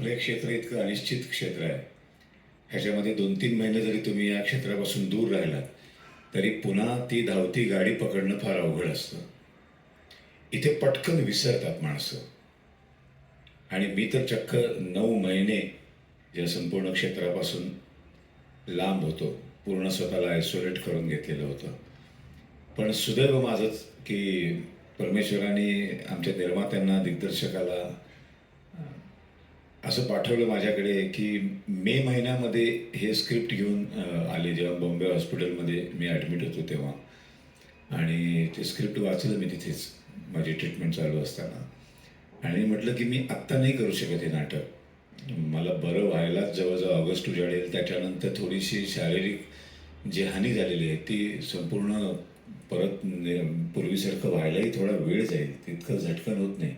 आपलं हे क्षेत्र इतकं अनिश्चित क्षेत्र आहे. ह्याच्यामध्ये दोन तीन महिने जरी तुम्ही या क्षेत्रापासून दूर राहिलात तरी पुन्हा ती धावती गाडी पकडणं फार अवघड असतं. इथे पटकन विसरतात माणसं. आणि मी तर चक्क नऊ महिने या संपूर्ण क्षेत्रापासून लांब होतो. पूर्ण स्वतःला आयसोलेट करून घेतलेलं होतं. पण सुदैव माझंच की परमेश्वराने आमच्या निर्मात्यांना दिग्दर्शकाला असं पाठवलं माझ्याकडे की मे महिन्यामध्ये हे स्क्रिप्ट घेऊन आले जेव्हा बॉम्बे हॉस्पिटलमध्ये मी ॲडमिट होतो तेव्हा. आणि ते स्क्रिप्ट वाचलं मी तिथेच माझी ट्रीटमेंट चालू असताना. आणि म्हटलं की मी आत्ता नाही करू शकत हे नाटक. मला बरं व्हायलाच जवळजवळ ऑगस्ट उजाडेल त्याच्यानंतर थोडीशी शारीरिक जी हानी झालेली आहे ती संपूर्ण परत पूर्वीसारखं व्हायलाही थोडा वेळ जाईल तितकं झटकन होत नाही.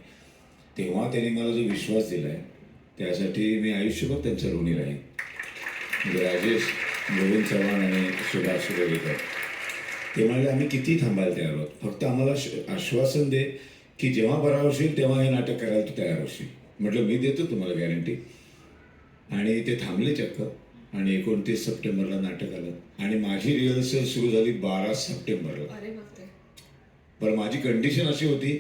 तेव्हा त्यांनी मला जो विश्वास दिला आहे त्यासाठी मी आयुष्यभर त्यांच्या ऋणी राहीन. म्हणजे राजेश गोविंद चव्हाण आणि सुभाष सुरेकर ते म्हणाले आम्ही किती थांबायला तयार आहोत. फक्त आम्हाला आश्वासन दे की जेव्हा बरा होशील तेव्हा हे नाटक करायला तू तयार होशील. म्हटलं मी देतो तुम्हाला गॅरंटी आणि ते थांबले चक्क. आणि एकोणतीस सप्टेंबरला नाटक आलं. आणि माझी रिहर्सल सुरू झाली बारा सप्टेंबरला. पण माझी कंडिशन अशी होती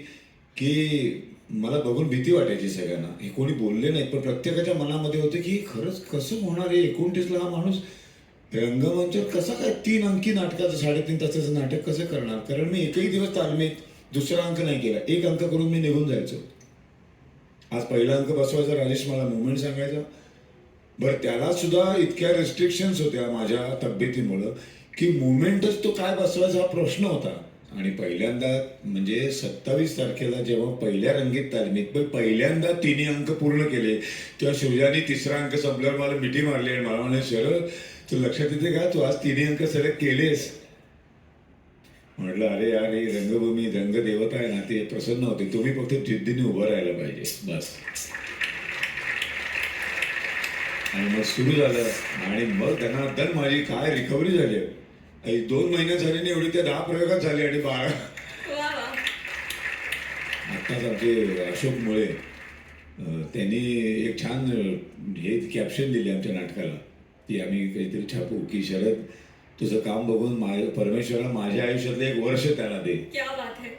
की मला बघून भीती वाटायची सगळ्यांना. हे कोणी बोलले नाही पण प्रत्येकाच्या मनामध्ये होते की खरंच कसं होणार आहे? एकोणतीसला हा माणूस रंगमंच कसा काय तीन अंकी नाटकाचं साडेतीन तासाचं नाटक कसं करणार? कारण मी एकही दिवस तालमीत दुसरा अंक नाही केला. एक अंक करून मी निघून जायचो. आज पहिला अंक बसवायचा राजेश मला मुवमेंट सांगायचा. बरं त्याला सुद्धा इतक्या रिस्ट्रिक्शन्स होत्या माझ्या तब्येतीमुळं की मुवमेंटच तो काय बसवायचा हा प्रश्न होता. आणि पहिल्यांदा म्हणजे सत्तावीस तारखेला जेव्हा पहिल्या रंगीत तालमीत पण पहिल्यांदा तिन्ही अंक पूर्ण केले तेव्हा शिवजानी तिसरा अंक संपल्यावर मला मिठी मारली आणि मला म्हणे शरद तू लक्षात येते का? तू आज तिन्ही अंक सलग केलेस. म्हटलं अरे यार ही रंगभूमी रंगदेवता आहे ना ते प्रसन्न होते. तुम्ही फक्त जिद्दीने उभं राहायला पाहिजे. बस. आणि मग सुरू झालं. आणि मग त्यांना तर माझी काय रिकव्हरी झाली दोन महिन्यात झाली नाही एवढी त्या दहा प्रयोगात झाली आणि बारा. आत्ताच आमचे अशोक मुळे त्यांनी एक छान हे कॅप्शन दिले आमच्या नाटकाला. ती आम्ही काहीतरी छापू की शरद तुझं काम बघून माझ्या परमेश्वराला माझ्या आयुष्यातलं एक वर्ष त्याला दे. क्या बात है.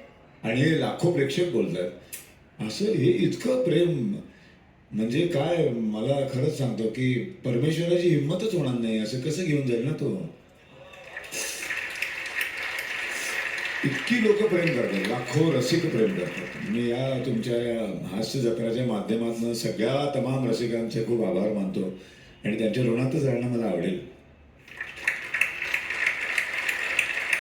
आणि हे लाखो प्रेक्षक बोलतात. असं हे इतकं प्रेम म्हणजे काय मला खरंच सांगतो की परमेश्वराची हिंमतच होणार नाही. असं कसं घेऊन जाईल ना तो? इतकी लोक प्रेम करतात लाखो रसिक प्रेम करतात. मी या तुमच्या या हास्य जत्राच्या माध्यमातून सगळ्या तमाम रसिकांचे खूप आभार मानतो. आणि त्यांच्या ऋणातच राहणं मला आवडेल.